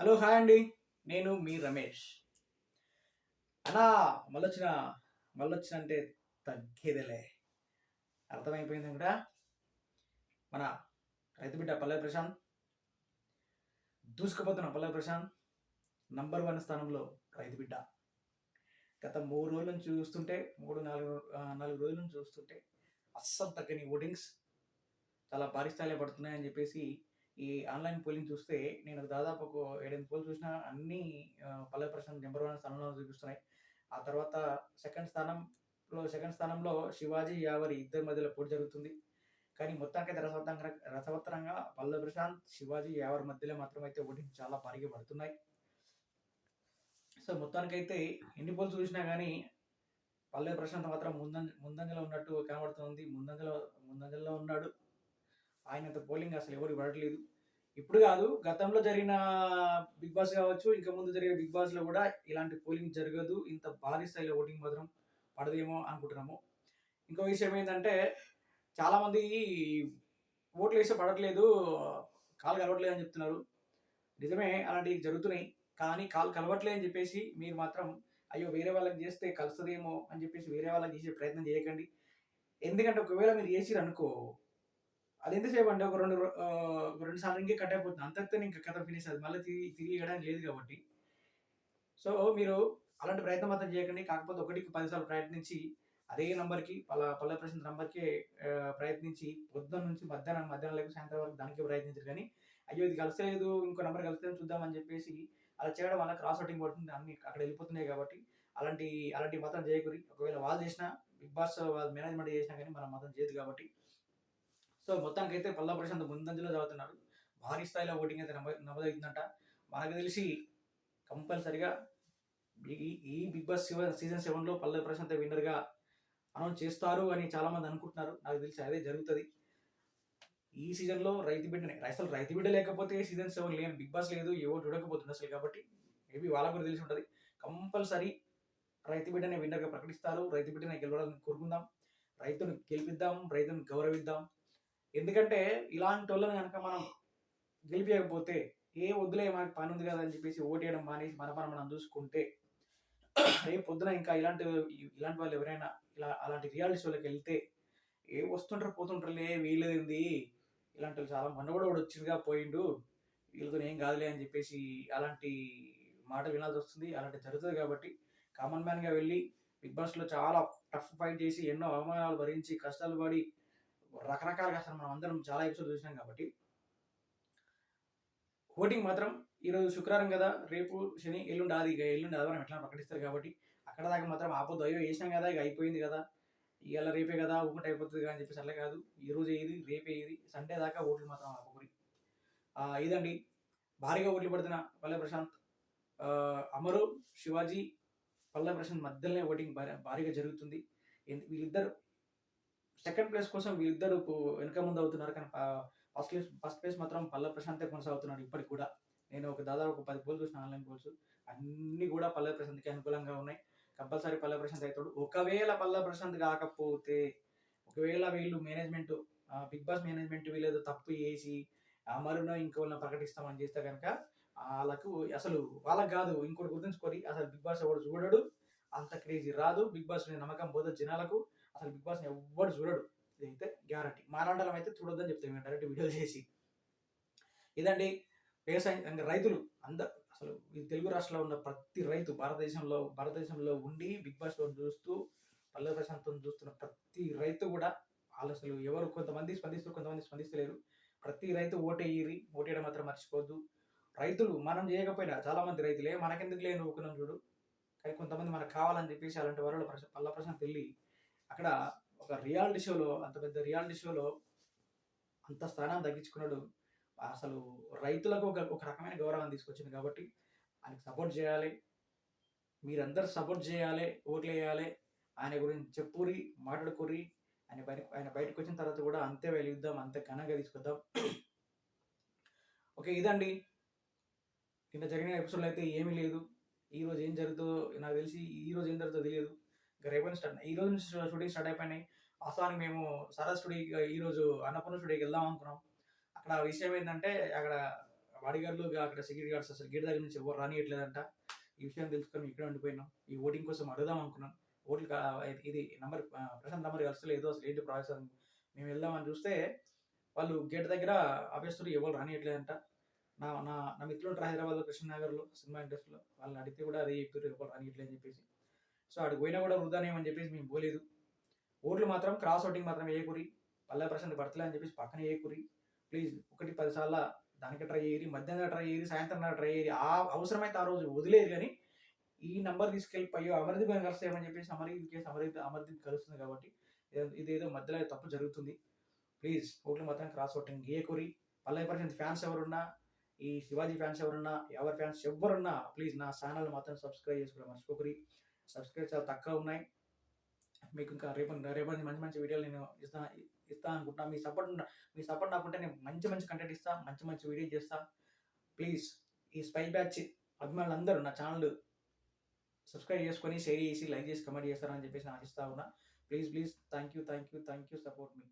Hello hi అండి. నేను మీ రమేష్. అలా మళ్ళొచ్చిన మళ్ళొచ్చిన అంటే తగ్గేదేలే. అర్థమైపోయింది కూడా మన రైతు బిడ్డ పల్లె ప్రశాంత్ దూసుకుపోతున్న పల్లె ప్రశాంత్ నంబర్ వన్ స్థానంలో రైతు బిడ్డ. గత మూడు రోజుల నుంచి చూస్తుంటే మూడు నాలుగు నాలుగు రోజుల నుంచి చూస్తుంటే అస్సలు తగ్గని ఓటింగ్స్ చాలా భారీ స్థాయిలో పడుతున్నాయని చెప్పేసి ఈ ఆన్లైన్ పోలింగ్ చూస్తే నేను దాదాపు ఒక ఏడెనిమిది పోల్ చూసినా అన్ని పల్లవి పల్లె ప్రశాంత్ నెంబర్ వన్ స్థానంలో చూపిస్తున్నాయి. ఆ తర్వాత సెకండ్ స్థానంలో సెకండ్ స్థానంలో శివాజీ యావరి ఇద్దరి మధ్యలో పోటీ జరుగుతుంది. కానీ మొత్తానికైతే రసవత్తంగా రసవత్తరంగా పల్లవి ప్రశాంత్ శివాజీ యావరి మధ్యలో మాత్రం అయితే ఓటింగ్ చాలా భారీగా పడుతున్నాయి. సో మొత్తానికైతే ఎన్ని పోల్స్ చూసినా కానీ పల్లవి ప్రశాంత్ మాత్రం ముందంజ ముందంజలో ఉన్నట్టు కనబడుతుంది. ముందంజలో ముందంజలో ఉన్నాడు. ఆయనంత పోలింగ్ అసలు ఎవరు పడట్లేదు ఇప్పుడు కాదు గతంలో జరిగిన బిగ్ బాస్ కావచ్చు ఇంకా ముందు జరిగే బిగ్ బాస్లో కూడా ఇలాంటి పోలింగ్ జరగదు ఇంత భారీ స్థాయిలో ఓటింగ్ మాత్రం పడదేమో అనుకుంటున్నాము. ఇంకో విషయం ఏంటంటే చాలా మంది ఓట్లు వేస్తే పడట్లేదు కాలు కలవట్లేదు అని చెప్తున్నారు. నిజమే అలాంటివి జరుగుతున్నాయి కానీ కాలు కలవట్లేదు అని చెప్పేసి మీరు మాత్రం అయ్యో వేరే వాళ్ళకి చేస్తే కలుస్తుందేమో అని చెప్పేసి వేరే వాళ్ళకి చేసే ప్రయత్నం చేయకండి. ఎందుకంటే ఒకవేళ మీరు చేసిరనుకో అది ఎంతసేపు అంటే ఒక రెండు రెండు సార్లు ఇంకే కట్ అయిపోతుంది. అంతటితో ఇంకా కథ ఫినిష్ అది మళ్ళీ తిరిగి తిరిగి వేయడానికి లేదు కాబట్టి. సో మీరు అలాంటి ప్రయత్నం మాత్రం చేయకండి. కాకపోతే ఒకటికి పదిసార్లు ప్రయత్నించి అదే నంబర్కి పల్ల పల్లె ప్రశ్న నంబర్కి ప్రయత్నించి పొద్దున్న నుంచి మధ్యాహ్నం మధ్యాహ్నం లేక సాయంత్రం వరకు దానికి ప్రయత్నించారు కానీ అయ్యో ఇది కలిసలేదు ఇంకో నెంబర్ కలిస్తే చూద్దామని చెప్పేసి అలా చేయడం వల్ల క్రాస్ అవుటింగ్ పడుతుంది. అన్ని అక్కడ వెళ్ళిపోతున్నాయి కాబట్టి అలాంటి అలాంటివి మాత్రం చేయకూరి. ఒకవేళ వాళ్ళు చేసినా బిగ్ బాస్ వాళ్ళు మేనేజ్మెంట్ చేసినా కానీ మనం మాత్రం చేయదు కాబట్టి సో మొత్తానికి అయితే పల్లా ప్రశాంత్ ముందంజలో చదువుతున్నారు భారీ స్థాయిలో ఓటింగ్ అయితే నమో నమోదవుతుందంట. మనకు తెలిసి కంపల్సరిగా ఈ బిగ్ బాస్ సీజన్ సెవెన్లో పల్లె ప్రశాంత్ విన్నర్గా అనౌన్స్ చేస్తారు అని చాలామంది అనుకుంటున్నారు. నాకు తెలిసి అదే జరుగుతుంది. ఈ సీజన్లో రైతు బిడ్డనే అసలు రైతు బిడ్డ లేకపోతే సీజన్ సెవెన్ లేని బిగ్ బాస్ లేదు ఏవో చూడకపోతుంది అసలు కాబట్టి మేబీ వాళ్ళకు కూడా తెలిసి ఉంటుంది. కంపల్సరీ రైతు బిడ్డనే విన్నర్గా ప్రకటిస్తారు. రైతు బిడ్డనే గెలవాలని కోరుకుందాం. రైతును గెలిపిద్దాం రైతును గౌరవిద్దాం. ఎందుకంటే ఇలాంటి వాళ్ళని కనుక మనం గెలిపించకపోతే ఏ వద్దులే మనకి పని ఉంది కదా అని చెప్పేసి ఓటేయడం మానేసి మన పని మనం చూసుకుంటే రేపు పొద్దున ఇంకా ఇలాంటి ఇలాంటి వాళ్ళు ఎవరైనా ఇలా అలాంటి రియాలిటీ షోలకు వెళ్తే ఏ వస్తుంటారు పోతుంటారులే వీలేదింది ఇలాంటి వాళ్ళు చాలా మొన్న కూడా ఒకడు వచ్చిందిగా పోయిండు వీళ్ళతో ఏం కాదులే అని చెప్పేసి అలాంటి మాట వినాల్సి వస్తుంది. అలాంటి జరుగుతుంది కాబట్టి కామన్ మ్యాన్గా వెళ్ళి బిగ్ బాస్లో చాలా టఫ్ ఫైట్ చేసి ఎన్నో అవమానాలు భరించి కష్టాలు పడి రకరకాలుగా అసలు మనం అందరం చాలా ఎపిసోడ్ చూసినాం కాబట్టి. ఓటింగ్ మాత్రం ఈరోజు శుక్రవారం కదా రేపు శని ఎల్లుండి ఆది ఇక ఎల్లుండి ఆదివారం ఎట్లా ప్రకటిస్తారు కాబట్టి అక్కడ దాకా మాత్రం ఆపొద్దు. అయ్యో వేసినాం కదా ఇక అయిపోయింది కదా. ఇవాళ రేపే కదా ఒకటి అయిపోతుంది కదా అని చెప్పేసి అట్లా కాదు. ఈ రోజు ఏది రేపే ఏది సండే దాకా ఓట్లు మాత్రం ఆపకూరి. ఇదండి. భారీగా ఓట్లు పడుతున్న పల్లె ప్రశాంత్. అమరు శివాజీ పల్లె ప్రశాంత్ మధ్యలోనే ఓటింగ్ భారీ భారీగా జరుగుతుంది. వీళ్ళిద్దరు సెకండ్ ప్లేస్ కోసం వీళ్ళిద్దరు వెనక ముందు అవుతున్నారు. కానీ ఫస్ట్ ప్లేస్ ఫస్ట్ ప్లేస్ మాత్రం పల్లె ప్రశాంతే కొనసాగుతున్నాడు ఇప్పటికి కూడా. నేను ఒక దాదాపు ఒక పది పోల్స్ చూసిన ఆన్లైన్ పోల్స్ అన్ని కూడా పల్లె ప్రశాంత్కి అనుకూలంగా ఉన్నాయి. కంపల్సరీ పల్లె ప్రశాంత్ అవుతాడు. ఒకవేళ పల్ల ప్రశాంత్ కాకపోతే ఒకవేళ వీళ్ళు మేనేజ్మెంట్ బిగ్ బాస్ మేనేజ్మెంట్ వీళ్ళు తప్పు చేసి అమరునో ఇంకోళ్ళని ప్రకటిస్తామని చేస్తే కనుక వాళ్ళకు అసలు వాళ్ళకి కాదు ఇంకోటి గుర్తుంచుకొని అసలు బిగ్ బాస్ ఎవరు చూడడు. అంత క్రేజీ రాదు. బిగ్ బాస్ నమ్మకం పోతే జనాలకు. అసలు బిగ్ బాస్ని ఎవ్వడు చూడడు. ఇదైతే గ్యారంటీ. మాలాండలం అయితే చూడొద్దని చెప్తాం మేము డైరెక్ట్ వీడియో చేసి. ఇదండి వ్యవసాయం రైతులు అందరు అసలు ఈ తెలుగు రాష్ట్రంలో ఉన్న ప్రతి రైతు భారతదేశంలో భారతదేశంలో ఉండి బిగ్ బాస్లో చూస్తూ పల్లె ప్రశాంతం చూస్తున్న ప్రతి రైతు కూడా వాళ్ళు అసలు ఎవరు కొంతమంది స్పందిస్తారు కొంతమంది స్పందిస్తలేరు. ప్రతి రైతు ఓటేయ్యి ఓటేయడం మాత్రం మర్చిపోద్దు రైతులు మనం చేయకపోయినా చాలా మంది రైతులే మనకెందుకు లేని ఊకున్నాం చూడు. కానీ కొంతమంది మనకు కావాలని చెప్పేసి అలాంటి వాళ్ళు పల్ల ప్రశాంత్ వెళ్ళి అక్కడ ఒక రియాలిటీ షోలో అంత పెద్ద రియాలిటీ షోలో అంత స్థానాన్ని తగ్గించుకున్నాడు. అసలు రైతులకు ఒక ఒక రకమైన గౌరవం తీసుకొచ్చింది కాబట్టి ఆయనకు సపోర్ట్ చేయాలి. మీరందరూ సపోర్ట్ చేయాలి ఓట్లు వేయాలి ఆయన గురించి చెప్పురి మాట్లాడుకురి. ఆయన బయట ఆయన బయటకు వచ్చిన తర్వాత కూడా అంతే వెలిగిద్దాం అంతే ఘనంగా తీసుకొద్దాం. ఓకే ఇదండి. నిన్న జరిగిన ఎపిసోడ్లో అయితే ఏమీ లేదు. ఈరోజు ఏం జరుగుతుందో నాకు తెలిసి ఈరోజు ఏం జరుగుతుందో తెలియదు. ఇంకా రేపటి స్టార్ట్ ఈ రోజు నుంచి షూటింగ్ స్టార్ట్ అయిపోయినాయి. వాస్తవానికి మేము సరస్ స్టూడియో ఈ రోజు అన్నపూర్ణ స్టూడియోకి వెళ్దాం అనుకున్నాం. అక్కడ విషయం ఏంటంటే అక్కడ బాడీ అక్కడ సెక్యూరిటీ గార్డ్స్ అసలు గేట్ దగ్గర నుంచి ఎవరు రానియట్లేదంట. ఈ విషయం తెలుసుకొని ఇక్కడ ఉండిపోయినాం. ఈ ఓటింగ్ కోసం అడుగుదాం అనుకున్నాం. ఓట్లు ఇది నంబర్ ప్రశాంత్ నంబర్ కలుస్తలేదు అసలు ఏంటి ప్రాసెస్ అని మేము వెళ్దామని చూస్తే వాళ్ళు గేట్ దగ్గర ఆపేస్తారు ఎవరు రానియట్లేదంట. నా నా నా మిత్రులు ఉంటారు హైదరాబాద్లో కృష్ణనగర్లో సినిమా ఇండస్ట్రీలో. వాళ్ళని అడిగితే కూడా అదే చెప్పారు ఎవరు రానియట్లేదు అని చెప్పేసి. సో అక్కడికి పోయినా కూడా వృధానేమని చెప్పేసి మేము పోలేదు. ఓట్లు మాత్రం క్రాస్ ఓటింగ్ మాత్రం వేయకూరి పల్లె ప్రశాంత్ పడతలే అని చెప్పేసి పక్కన వేయకూరి ప్లీజ్ ఒకటి పదిసార్ల దానికి ట్రై చేయరి మధ్యాహ్నం ట్రై చేయరి సాయంత్రం ట్రై చేయరు ఆ అవసరమైతే ఆ రోజు వదిలేదు కానీ ఈ నంబర్ తీసుకెళ్ళిపోయి అమర్దీప్ గారిని కలిసేయమని చెప్పేసి అమర్దీప్ కేసు అమర్దీప్ అమర్దీప్ కలుస్తుంది కాబట్టి ఇదేదో మధ్యలో తప్పు జరుగుతుంది. ప్లీజ్ ఓట్లు మాత్రం క్రాస్ ఓటింగ్ ఏ కొరి పల్లె ప్రశాంత్ ఫ్యాన్స్ ఎవరున్నా ఈ శివాజీ ఫ్యాన్స్ ఎవరున్నా ఎవరి ఫ్యాన్స్ ఎవరున్నా ప్లీజ్ నా ఛానల్ మాత్రం సబ్స్క్రైబ్ చేసుకోవడం మర్చిపోకరి. సబ్స్క్రైబ్ చాలా తక్కువ ఉన్నాయి. మీకు ఇంకా రేపు రేపు మంచి మంచి వీడియోలు నేను ఇస్తా ఇస్తా అనుకుంటున్నా. మీ సపోర్ట్ మీ సపోర్ట్ నాకుంటే నేను మంచి మంచి కంటెంట్ ఇస్తా మంచి మంచి వీడియో చేస్తా. ప్లీజ్ ఈ స్పై బ్యాచ్ అభిమానులందరూ నా ఛానల్ సబ్స్క్రైబ్ చేసుకొని షేర్ చేసి లైక్ చేసి కమెంట్ చేస్తారని చెప్పేసి నేను ఆశిస్తా ఉన్నా. Please please thank you thank you thank you support me